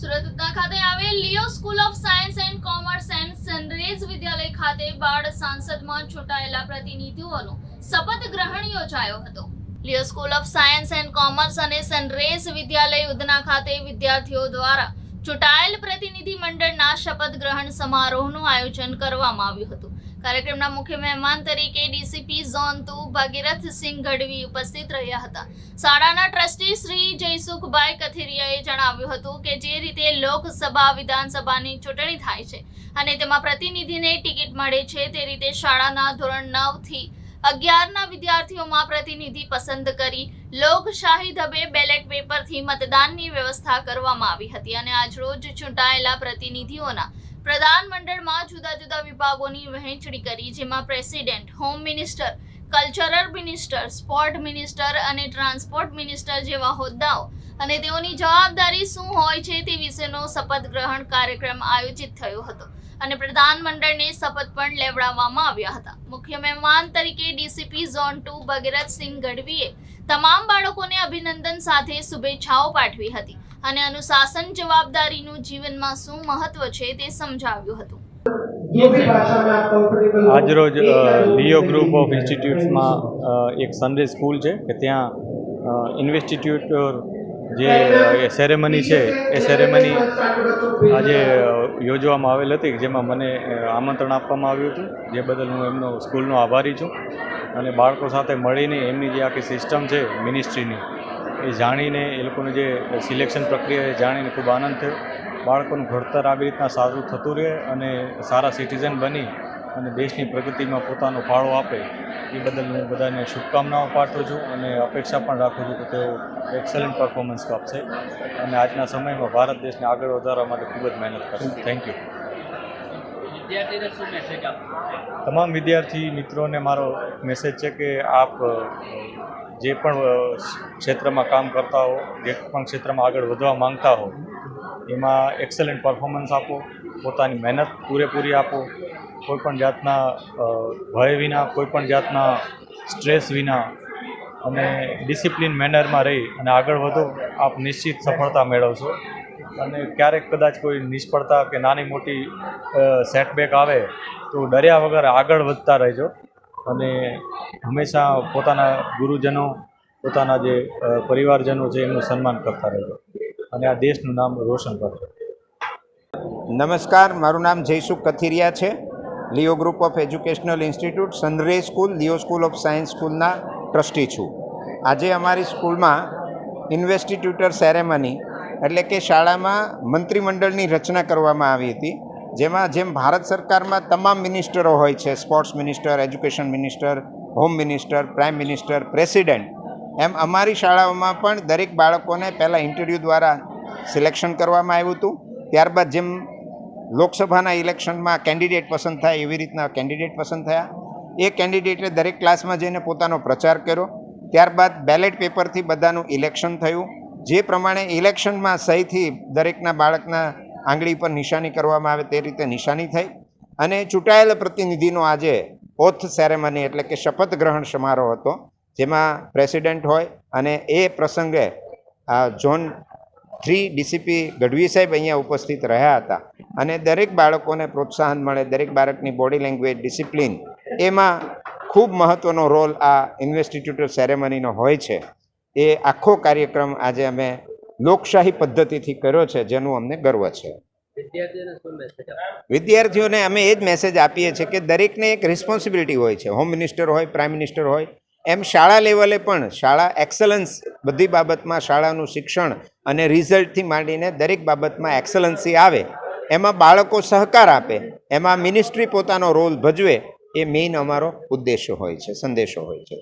સુરત ઉધના ખાતે આવેલ Leo school of science and commerce and Sunrays Vidyalaya ખાતે બાળ સાંસદમાં ચૂંટાયેલા પ્રતિનિધિઓનો શપથ ગ્રહણ યોજાયો હતો. Leo school of science and commerce અને સનરેઝ વિદ્યાલય ઉધના ખાતે વિદ્યાર્થીઓ દ્વારા ચૂંટાયેલ પ્રતિનિધિ મંડળના શપથ ગ્રહણ સમારોહનું આયોજન કરવામાં આવ્યું હતું. કાર્યક્રમના મુખ્ય મહેમાન તરીકે DCP zone two Bhagirathsinh Gadhvi ઉપસ્થિત રહ્યા હતા. શાળાના ટ્રસ્ટી શ્રી જયસુખભાઈ કથિરિયાએ જણાવ્યું હતું કે જે રીતે લોકસભા, વિધાનસભાની ચૂંટણી થાય છે અને તેમાં પ્રતિનિધિને ટિકિટ મળે છે, તે રીતે શાળાના ધોરણ નવથી અગિયારના વિદ્યાર્થીઓમાં પ્રતિનિધિ પસંદ કરી લોકશાહી ધબે બેલેટ પેપરથી મતદાનની વ્યવસ્થા કરવામાં આવી હતી અને આજરોજ ચૂંટાયેલા પ્રતિનિધિઓના પ્રધાન મંડળમાં જુદા જુદા વિભાગોની વહેંચણી કરી, જેમાં president, home minister, cultural minister, sport minister અને ટ્રાન્સપોર્ટ મિનિસ્ટર જેવા હોદ્દાઓ. અને તેઓની જવાબદારી શું હોય છે તે વિશેનો શપથ ગ્રહણ કાર્યક્રમ આયોજિત થયો હતો. અને પ્રધાનમંડળને શપથ પણ લેવડાવવામાં આવ્યા હતા. મુખ્ય મહેમાન તરીકે ડીસીપી ઝોન ટુ ભગીરથસિંહ ગઢવીએ તમામ બાળકોને અભિનંદન સાથે શુભેચ્છાઓ પાઠવી હતી અને અનુશાસન જવાબદારીનું જીવનમાં શું મહત્વ છે તે સમજાવ્યું હતું. આજરોજ લિયો ગ્રુપ ઓફ ઇન્સ્ટિટ્યૂટ્સમાં એક સનરે સ્કૂલ છે કે ત્યાં ઇન્વેસ્ટિટ્યૂટ જે સેરેમની છે એ સેરેમની આજે યોજવામાં આવેલ હતી જેમાં મને આમંત્રણ આપવામાં આવ્યું હતું જે બદલ હું એમનો સ્કૂલનો આભારી છું. અને બાળકો સાથે મળીને એમની જે આખી સિસ્ટમ છે મિનિસ્ટ્રીની એ જાણીને એ લોકોનું જે સિલેક્શન પ્રક્રિયા એ જાણીને ખૂબ આનંદ થયો. બાળકોનું ઘડતર આવી રીતના સારું થતું રહે અને સારા સિટીઝન બની અને દેશની પ્રગતિમાં પોતાનો ફાળો આપે, એ બદલ હું બધાને શુભકામનાઓ પાઠવું છું અને અપેક્ષા પણ રાખું છું કે તેઓ એક્સલન્ટ પરફોર્મન્સ આપશે અને આજના સમયમાં ભારત દેશને આગળ વધારવા માટે ખૂબ જ મહેનત કરશે. થેન્ક યુ તમામ વિદ્યાર્થી મિત્રોને મારો મેસેજ છે કે આપ જે પણ ક્ષેત્રમાં કામ કરતા હો, જે પણ ક્ષેત્રમાં આગળ વધવા માંગતા હો, એમાં એક્સલન્ટ પરફોર્મન્સ આપો, પોતાની મહેનત પૂરેપૂરી આપો કોઈપણ જાતના ભય વિના, કોઈપણ જાતના સ્ટ્રેસ વિના અને ડિસિપ્લિન મેનરમાં રહી અને આગળ વધો, આપ નિશ્ચિત સફળતા મેળવશો. અને ક્યારેક કદાચ કોઈ નિષ્ફળતા કે નાની મોટી સેટબેક આવે તો ડર્યા વગર આગળ વધતા રહેજો. અને હંમેશા પોતાના ગુરુજનો, પોતાના જે પરિવારજનો છે એમનું સન્માન કરતા રહેજો. અને આ દેશનું નામ રોશન કરજો. નમસ્કાર, મારું નામ જયસુખ કથિરિયા છે. Leo group of educational institute Sunray school, Leo school of science સ્કૂલના ટ્રસ્ટી છું. આજે અમારી સ્કૂલમાં ઇન્વેસ્ટિટ્યુટર સેરેમની, એટલે કે શાળામાં મંત્રીમંડળની રચના કરવામાં આવી હતી, જેમાં જેમ ભારત સરકારમાં તમામ મિનિસ્ટરો હોય છે, sports minister, education minister, home minister, prime minister, president, એમ અમારી શાળાઓમાં પણ દરેક બાળકોને પહેલાં ઇન્ટરવ્યૂ દ્વારા સિલેક્શન કરવામાં આવ્યું હતું. ત્યારબાદ જેમ લોકસભાના ઇલેક્શનમાં કેન્ડિડેટ પસંદ થાય એવી રીતના કેન્ડિડેટ પસંદ થયા. એ કેન્ડિડેટે દરેક ક્લાસમાં જઈને પોતાનો પ્રચાર કર્યો. ત્યારબાદ બેલેટ પેપરથી બધાનું ઇલેક્શન થયું. જે પ્રમાણે ઇલેક્શનમાં સહીથી દરેકના બાળકના આંગળી પર નિશાની કરવામાં આવે તે રીતે નિશાની થઈ. અને ચૂંટાયેલા પ્રતિનિધિનો આજે ઓથ સેરેમની એટલે કે શપથ ગ્રહણ સમારોહ હતો, જેમાં પ્રેસિડેન્ટ હોય અને એ પ્રસંગે આ ઝોન થ્રી ડીસીપી ગઢવી સાહેબ અહીંયા ઉપસ્થિત રહ્યા હતા. અને દરેક બાળકોને પ્રોત્સાહન મળે દરેક બાળકની બોડી લેંગ્વેજ ડિસિપ્લિન એમાં ખૂબ મહત્ત્વનો રોલ આ ઇન્વેસ્ટિટ્યુટર સેરેમનીનો હોય છે. એ આખો કાર્યક્રમ આજે અમે લોકશાહી પદ્ધતિથી કર્યો છે જેનું અમને ગર્વ છે. વિદ્યાર્થીઓને અમે એ જ મેસેજ આપીએ છીએ કે દરેકને એક રિસ્પોન્સિબિલિટી હોય છે. હોમ મિનિસ્ટર હોય પ્રાઇમ મિનિસ્ટર હોય એમ શાળા લેવલે પણ શાળા એક્સલન્સ બધી બાબતમાં શાળાનું શિક્ષણ અને રિઝલ્ટથી માંડીને દરેક બાબતમાં એક્સલન્સી આવે. એમાં બાળકો સહકાર આપે, એમાં મિનિસ્ટ્રી પોતાનો રોલ ભજવે, એ મેઇન અમારો ઉદ્દેશ્ય હોય છે, સંદેશો હોય છે.